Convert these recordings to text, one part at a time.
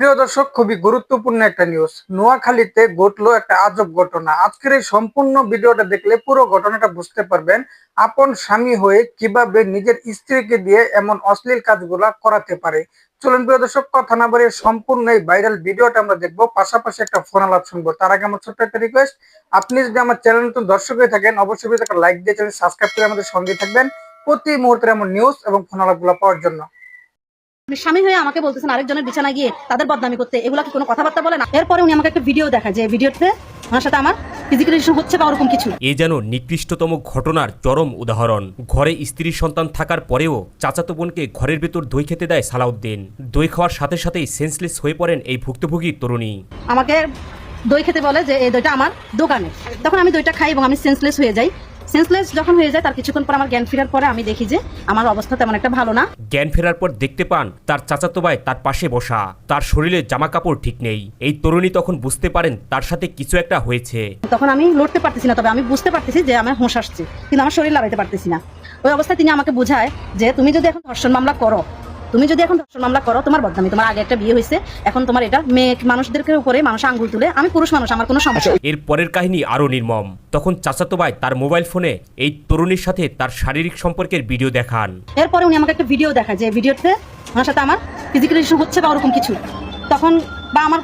প্রিয় দর্শক, খুবই গুরুত্বপূর্ণ একটা নিউজ নোয়াখালীতে ঘটলো একটা আজব ঘটনা। আজকের এই সম্পূর্ণ ভিডিওটা দেখলে পুরো ঘটনাটা বুঝতে পারবেন আপন স্বামী হয়ে কীভাবে নিজের স্ত্রীকে দিয়ে এমন অশ্লীল কাজগুলা করাতে পারে। চলুন প্রিয় দর্শক, কথা না বলে সম্পূর্ণ এই ভাইরাল ভিডিওটা আমরা দেখব। পাশাপাশি একটা ফোন আলাপ শুনব। তার আগে আমার ছোট্ট একটা রিকোয়েস্ট আপনি যদি আমার চ্যানেল নতুন দর্শক হয়ে থাকেন, অবশ্যই একটা লাইক দিয়ে চ্যানেল সাবস্ক্রাইব করে আমাদের সঙ্গে থাকবেন। প্রতি মুহূর্তে এমন নিউজ এবং ফোন আলাপগুলো পাওয়ার জন্য। স্বামী হয়ে আমাকে বলতেছেন আরেকজনের বিছানা গিয়ে তাদের বদনামি করতে এগুলা কি কোনো কথাবার্তা বলে না? এরপরে উনি আমাকে একটা ভিডিও দেখা যে ভিডিওতে ওনার সাথে আমার ফিজিক্যাল হচ্ছে বা ওরকম কিছু। এ যেন নিকৃষ্টতম ঘটনার চরম উদাহরণ। ঘরে স্ত্রীর সন্তান থাকার পরেও চাচাতো বোনকে ঘরের ভেতর দই খেতে দেয় সালাউদ্দিন। দই খাওয়ার সাথে সাথেই সেন্সলেস হয়ে পড়েন এই ভুক্তভোগী তরুণী। আমাকে দই খেতে বলে যে এই দইটা আমার দোকানে তখন আমি দইটা খাই এবং আমি সেন্সলেস হয়ে যাই। সেন্সলেস যখন হয়ে যায় তার কিছুক্ষণ পর আমার জ্ঞান ফেরার পরে আমি দেখি যে আমার অবস্থা তেমন একটা ভালো না। জ্ঞান ফেরার পর দেখতে পান তার চাচাতো ভাই তার পাশে বসা। তার শরীরে জামা কাপড় ঠিক নেই। এই তরুণী তখন বুঝতে পারেন তার সাথে কিছু একটা হয়েছে। তখন আমি লড়তে পারতেছি না তবে আমি বুঝতে পারতেছি যে আমার হোঁশ আসছে কিন্তু আমার শরীর লাগাইতে পারতেছি না। ওই অবস্থায় তিনি আমাকে বোঝায় যে তুমি যদি এখন ধর্ষণ মামলা করো তুমি যদি এখন ধর্ষণ মামলা করো তোমার বদনামি তোমার আগে একটা বিয়ে হয়েছে এখন তোমার এটা মেয়ে মানুষদেরকে উপরে মানুষ আঙ্গুল তুলে আমি পুরুষ মানুষ আমার কোনো সমস্যা এর পরের কাহিনী আরও নির্মম। তখন চাচাতো ভাই তার মোবাইল ফোনে এই তরুণীর সাথে তার শারীরিক সম্পর্কের ভিডিও দেখান। এরপরে উনি আমাকে একটা ভিডিও দেখায় যে ভিডিওতে ওনার সাথে আমার ফিজিক্যাল ইস্যু হচ্ছে বা ওরকম কিছু। তখন বা আমার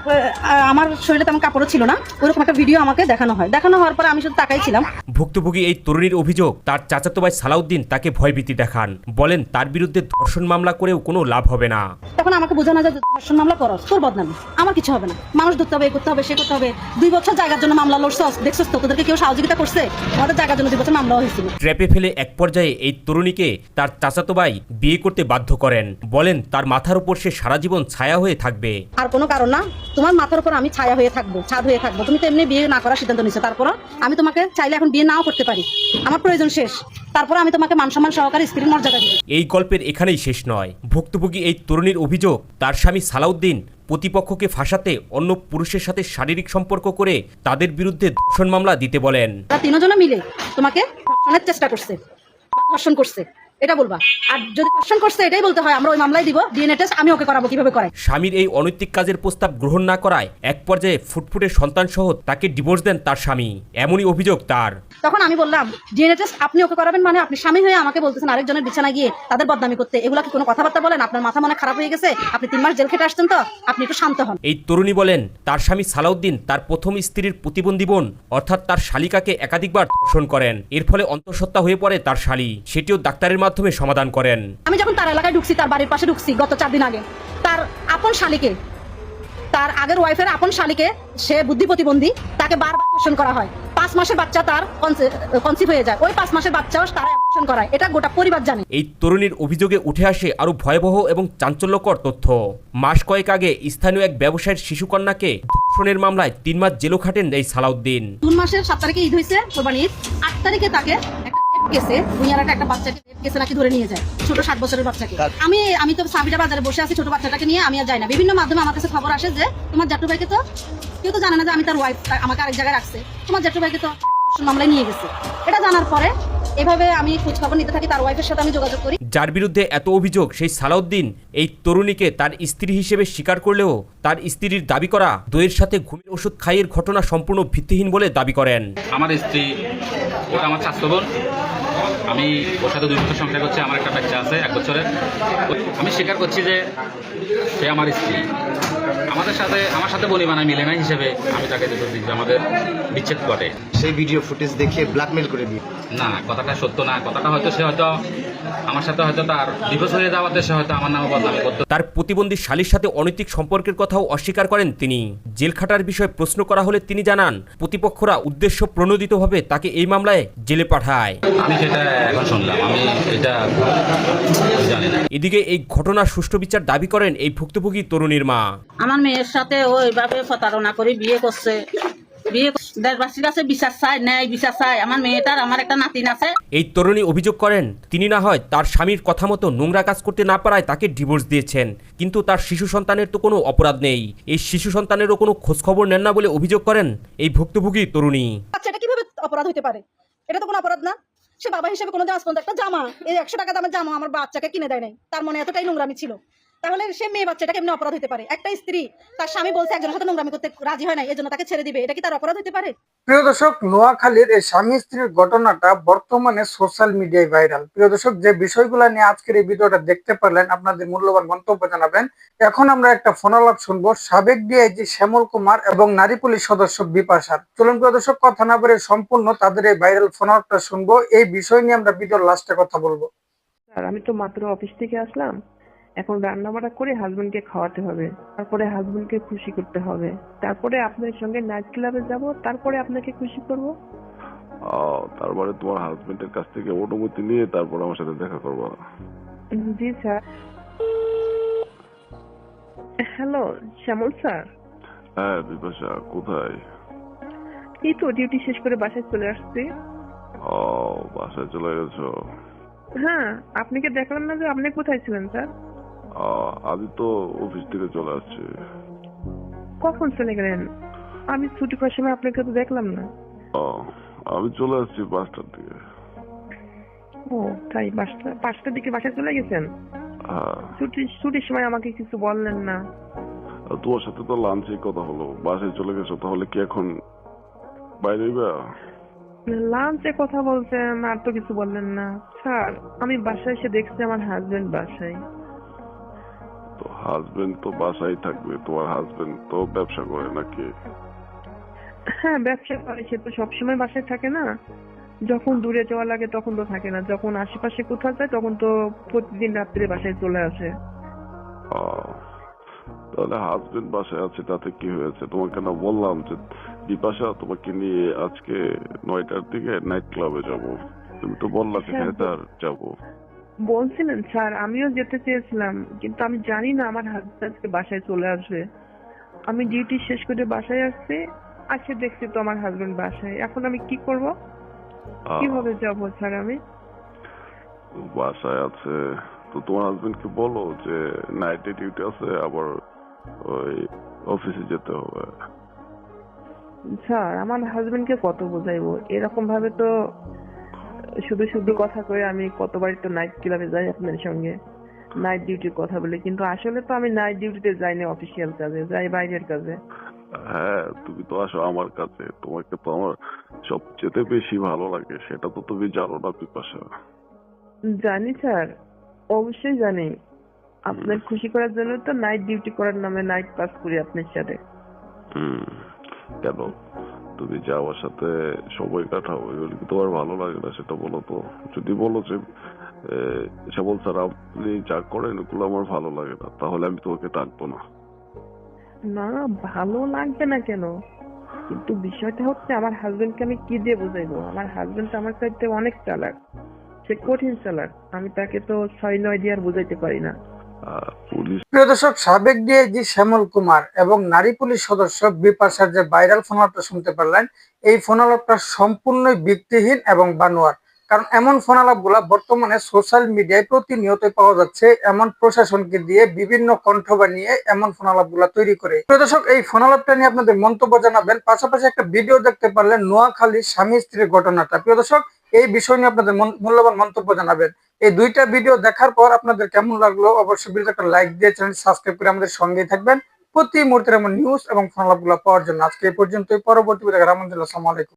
আমার শরীরে তেমন কাপড়ও ছিল না ওরকম একটা ভিডিও আমাকে দেখানো হয়। দেখানো হওয়ার পরে আমি শুধু তাকাইছিলাম। ভুক্তভোগী এই তরুণীর অভিযোগ তার চাচাতো ভাই সালাউদ্দিন তাকে ভয়ভীতি দেখান। বলেন তার বিরুদ্ধে ধর্ষণ মামলা করেও কোনো লাভ হবে না। তখন আমাকে বোঝানো যায় ধর্ষণ মামলা করো তোর বদনামি। আমার কিছু হবে না। মানুষ ধরতে হবে করতে হবে সে করতে হবে। দুই বছর জায়গার জন্য মামলা লড়ছস দেখছস তো তোদেরকে কেউ সহযোগিতা করছে? আমাদের জায়গার জন্য দুই বছর মামলা হয়েছিল। ট্র্যাপে ফেলে এক পর্যায়ে এই তরুণীকে তার চাচাতো ভাই বিয়ে করতে বাধ্য করেন। বলেন তার মাথার উপর সে সারা জীবন ছায়া হয়ে থাকবে। আর কোনো কারণ না তোমার মাথার উপর আমি ছায়া হয়ে থাকব ছাদ হয়ে থাকব। তুমি তো এমনি বিয়ে না করার সিদ্ধান্ত নিছো। তারপর আমি তোমাকে চাইলে এখন বিয়ে নাও করতে পারি। আমার প্রয়োজন শেষ। তারপরে আমি তোমাকে মান সম্মান সহকারে স্ত্রীর মর্যাদা দিব। এই গল্পের এখানেই শেষ নয়। ভুক্তভোগী এই তরুণীর অভিযোগ তার স্বামী সালাউদ্দিন প্রতিপক্ষকে ফাঁসাতে অন্য পুরুষের সাথে শারীরিক সম্পর্ক করে তাদের বিরুদ্ধে ধর্ষণ মামলা দিতে বলেন। তারা তিনজনে মিলে তোমাকে ধর্ষণের চেষ্টা করছে ধর্ষণ করছে। এটা বলবা। আর যদি ধর্ষণ করছে এটাই বলতে হয় আমরা ওই মামলায় দিব ডিএনএ টেস্ট আমি ওকে করাবো কীভাবে করাই স্বামীর এই অনৈতিক কাজের প্রস্তাব গ্রহণ না করায় এক পর্যায়ে ফুটফুটে সন্তান সহ তাকে ডিভোর্স দেন তার স্বামী। এমনই অভিযোগ তার। তখন আমি বললাম ডিএনএ টেস্ট আপনি ওকে করাবেন মানে আপনি স্বামী হয়ে আমাকে বলতেছেন আরেকজনের বিছানা গিয়ে তাদের বদনামি করতে। এগুলা কি কোনো কথাবার্তা বলেন? আপনার মাথা মনে খারাপ হয়ে গেছে? আপনি তিন মাস জেল খেটে আসছেন তো? আপনি একটু শান্ত হন। এই তরুণী বলেন তার স্বামী সালাউদ্দিন তার প্রথম স্ত্রীর প্রতিবন্ধী বোন অর্থাৎ তার শালিকাকে একাধিকবার ধর্ষণ করেন। এর ফলে অন্তঃসত্ত্বা হয়ে পড়ে তার শালী। সেটিও ডাক্তারের মাধ্যমে সমাধান করেন। আমি যখন তার এলাকায় ঢুকছি তার বাড়ির পাশে ঢুকছি গত চার দিন আগে তার আপন শালিকে তার আগের ওয়াইফের আপন শালিকে সে বুদ্ধি প্রতিবন্ধী তাকে বারবার ধর্ষণ করা হয়। পাঁচ মাসের বাচ্চা তার কনসিভ হয়ে যায়। ওই পাঁচ মাসের বাচ্চাও তারা অপারেশন করায়। এটা গোটা পরিবার জানে। এই তরুণীর অভিযোগে উঠে আসে আরও ভয়াবহ এবং চাঞ্চল্যকর তথ্য। মাস কয়েক আগে স্থানীয় এক ব্যবসায়ীর শিশুকন্যাকে ধর্ষণের মামলায় তিন মাস জেলও খাটেন এই সালাউদ্দিন। জুন মাসের সাত তারিখে ঈদ হয়েছে কোরবানি ঈদ। আট তারিখে তাকে কেসে দুনিয়ার একটা বাচ্চাকে কেসে নাকি ধরে নিয়ে যায় ছোট ষাট বছরের বাচ্চাকে। আমি আমি তো সাবিরা বাজারে বসে আছি ছোট বাচ্চাটাকে নিয়ে আমি আর যাই না। বিভিন্ন মাধ্যমে আমার কাছে খবর আসে যে তোমার জাটু ভাইকে তো কেউ তো জানে না যে আমি তার ওয়াইফ আমাকে আরেক জায়গায় রাখছে। তোমার জাটু ভাইকে তো মামলায় নিয়ে গেছে। এটা জানার পরে এভাবে আমি খোঁজ খবর নিতে থাকি তার ওয়াইফের সাথে আমি যোগাযোগ করি। যার বিরুদ্ধে এত অভিযোগ সেই সালাউদ্দিন এই তরুণীকে তার স্ত্রী হিসেবে স্বীকার করলেও তার স্ত্রীর দাবি করা দইয়ের সাথে ঘুমের ওষুধ খাইয়ের ঘটনা সম্পূর্ণ ভিত্তিহীন বলে দাবি করেন। আমার স্ত্রী ওটা আমার স্বাস্থ্য বোন আমি ওর সাথে দুই বছর সংসার করছি আমার একটা বাচ্চা আছে এক বছরের। আমি স্বীকার করছি যে সে আমার স্ত্রী। আমাদের সাথে আমার সাথে বলি বানায় মিলে না হিসেবে আমি তাকে দিতে দিচ্ছি আমাদের বিচ্ছেদ ঘটে। সেই ভিডিও ফুটেজ দেখে ব্ল্যাকমেল করে দিই। না কথাটা সত্য না কথাটা হয়তো সে হয়তো আমার সাথে হয়তো তার ডিভোর্স হয়ে যাওয়াতে সে হয়তো আমার নামে বদনামি করতো তার প্রতিবন্ধী শালীর সাথে অনৈতিক সম্পর্কের কথাও অস্বীকার করেন তিনি। জেল খাটার বিষয়ে প্রশ্ন করা হলে তিনি জানান প্রতিপক্ষরা উদ্দেশ্য প্রণোদিতভাবে তাকে এই মামলায় জেলে পাঠায়। আমি সেটা এখন শুনলাম আমি এটা জানি না। এদিকে এই ঘটনার সুষ্ঠু বিচার দাবি করেন এই ভুক্তভোগী তরুণীর মা। আমার মেয়ের সাথে ও এইভাবে প্রতারণা করে বিয়ে করছে। বিয়ে কর- দেশবাসীর কাছে বিচার চাই ন্যায় বিচার চাই। আমার মেয়েটার আমার একটা নাতিন আছে। এই তরুণী অভিযোগ করেন তিনি না হয় তার স্বামীর কথা মতো নোংরা কাজ করতে না পারায় তাকে ডিভোর্স দিয়েছেন। কিন্তু তার শিশু সন্তানের তো কোনো অপরাধ নেই। এই শিশু সন্তানেরও কোনো খোঁজখবর নেন না বলে অভিযোগ করেন এই ভুক্তভোগী তরুণী। আচ্ছা এটা কীভাবে অপরাধ হতে পারে? এটা তো কোনো অপরাধ না। সে বাবা হিসেবে কোনো আজ পর্যন্ত একটা জামা এই একশো টাকা দামের জামা আমার বাচ্চাকে কিনে দেয় নাই। তার মনে এতটাই নোংরামি ছিল। তাহলে সে মেয়ে বাচ্চাটা কেমনি অপরাধ হতে পারে। একটা স্ত্রী তার স্বামী বলছে একজনের সাথে নোংরামি করতে রাজি হয় না এই জন্য তাকে ছেড়ে দিবে। এটা কি তার অপরাধ হতে পারে? প্রিয় দর্শক নোয়াখালীর এই স্বামী স্ত্রীর ঘটনাটা বর্তমানে সোশ্যাল মিডিয়ায় ভাইরাল। প্রিয় দর্শক যে বিষয়গুলো নিয়ে আজকের এই ভিডিওটা দেখতে পারলেন আপনাদের মূল্যবান মন্তব্য জানাবেন। এখন আমরা একটা ফোনালাপ শুনব। সাবেক ডিআইজি শ্যামল কুমার এবং নারী পুলিশ সদস্য বিপাশার। চলুন প্রিয় দর্শক কথা না বলে সম্পূর্ণ তাদের এই ভাইরাল ফোনালাপটা শুনব। এই বিষয় নিয়ে আমরা ভিডিওর লাস্টে কথা বলব। স্যার আমি তো মাত্র অফিস থেকে আসলাম। এখন রান্না বান্না করে হাজবেন্ডকে খাওয়াতে হবে। তারপরে হাজবেন্ডকে খুশি করতে হবে। তারপরে আপনার সঙ্গে নাইট ক্লাবে যাব তারপরে আপনাকে খুশি করব। তারপরে তোমার হাজবেন্ডের কাছ থেকে অনুমতি নিয়ে তারপর আমার সাথে দেখা করবা। জি স্যার। Hello Shyamal sir. হ্যাঁ বিপাশা কোথায়? এই তো ডিউটি শেষ করে বাসায় চলে আসছি। ও বাসায় চলে গেছো? হ্যাঁ আপনি কি দেখলেন না যে আপনি কোথায় ছিলেন স্যার? আমি তো অফিস থেকে চলে আসছি। কখন চলে গেলেন? আমি ছুটি করার সময় আপনাকে তো দেখলাম না। আহ, আমি চলে আসছি পাঁচটার দিকে। ও তাই পাঁচটা পাঁচটার দিকে বাসায় চলে গেছেন? হ্যাঁ। ছুটি ছুটির সময় আমাকে কিছু বললেন না। তোমার সাথে তো লাঞ্চে কথা হলো। বাসায় চলে গেছো তাহলে কি এখন বাইরে লাঞ্চে কথা বলছেন আর তো কিছু বললেন না। স্যার আমি বাসায় এসে দেখছি আমার হাজবেন্ড বাসায়। হাজবেন্ড তো বাসায় থাকবে তোমার হাজবেন্ড তো ব্যবসা করে নাকি? হ্যাঁ ব্যবসা করে সে তো সবসময় বাসায় থাকে না। যখন দূরে যাওয়া লাগে তখন তো থাকে না। যখন আশেপাশে কোথাও যায় তখন তো প্রতিদিন রাত্রে বাসায় চলে আসে। তাহলে হাজবেন্ড বাসায় আছে তাতে কি হয়েছে? তোমাকে না বললাম যে বিপাশা তোমাকে নিয়ে আজকে নয়টার দিকে নাইট ক্লাবে যাব। তুমি তো বললা যে হ্যাঁ, হ্যাঁ তার যাব। বলছিলেন স্যার আমিও যেতে চেয়েছিলাম কিন্তু আমি জানি না আমার হাজবেন্ড আজকে বাসায় চলে আসবে। আমি ডিউটি শেষ করে বাসায় আসছি আসে দেখছি তো আমার হাজবেন্ড বাসায়। এখন আমি কি করব? কীভাবে যাব স্যার আমি? বাসায় আছে। তো তোমার হাজবেন্ডকে বলো যে নাইটে ডিউটি আছে আবার ওই অফিসে যেতে হবে। স্যার আমার হাজবেন্ডকে কত বোঝাইবো? এরকম ভাবে তো শুধু শুধু কথা কয়ে আমি কতবারই তো নাইট ক্লাবে যাই আপনার সঙ্গে। নাইট ডিউটির কথা বলে কিন্তু আসলে তো আমি নাইট ডিউটিতে যাইনি অফিসিয়াল কাজে যাই বাইরের কাজে। হ্যাঁ তুমি তো আসো আমার কাছে তোমাকে তো আমার সবচেয়ে বেশি ভালো লাগে সেটা তো তুমি জানো না বিপাশা জানি স্যার অবশ্যই জানি। আপনার খুশি করার জন্য তো নাইট ডিউটি করার নামে নাইট পাস করি আপনার সাথে। হুম কেন? তুমি যে আমার সাথে সময় কাটাও। এগুলো কি তোমার ভালো লাগে না সেটা বলো তো। যদি বলো যে শ্যামল স্যার আপনি যা করেন এগুলো আমার ভালো লাগে না। তাহলে আমি তোমাকে ডাকবো না। না ভালো লাগবে না কেন? কিন্তু বিষয়টা হচ্ছে আমার হাজবেন্ডকে আমি কি দিয়ে বোঝাইবো? আমার হাজবেন্ড আমার চাইতে অনেক চালাক। সে কঠিন চালাক। আমি তাকে তো ছয় নয় দিয়ে আর বোঝাইতে পারি না। পুলিশ। প্রিয় দর্শক, সাবেক ডিআইজি শ্যামল কুমার এবং নারী পুলিশ সদস্য বিপাশার যে ভাইরাল ফোনালাপটা শুনতে পারলেন, এই ফোনালাপটা সম্পূর্ণই ভিত্তিহীন এবং বানোয়ার কারণ এমন ফোনালাপগুলা বর্তমানে সোশ্যাল মিডিয়ায় প্রতিনিয়ত পাওয়া যাচ্ছে, এমন প্রশাসনকে দিয়ে বিভিন্ন কণ্ঠ বানিয়ে এমন ফোনালাপগুলা তৈরি করে। দর্শক, এই ফোনালাপটা নিয়ে আপনাদের মন্তব্য জানাবেন। পাশাপাশি একটা ভিডিও দেখতে পারলেন নোয়াখালীর স্বামী স্ত্রীর ঘটনাটা। প্রিয় দর্শক, এই বিষয় নিয়ে আপনাদের মূল্যবান মন্তব্য জানাবেন। এই দুইটা ভিডিও দেখার পর আপনাদের কেমন লাগল অবশ্যই ভিডিওতে একটা লাইক দিয়ে চ্যানেল সাবস্ক্রাইব করে আমাদের সঙ্গেই থাকবেন। প্রতি মুহূর্তের এমন নিউজ এবং ফোনালাপগুলো পাওয়ার জন্য আজকে এই পর্যন্তই। পরবর্তী ভিডিও আসসালামু আলাইকুম।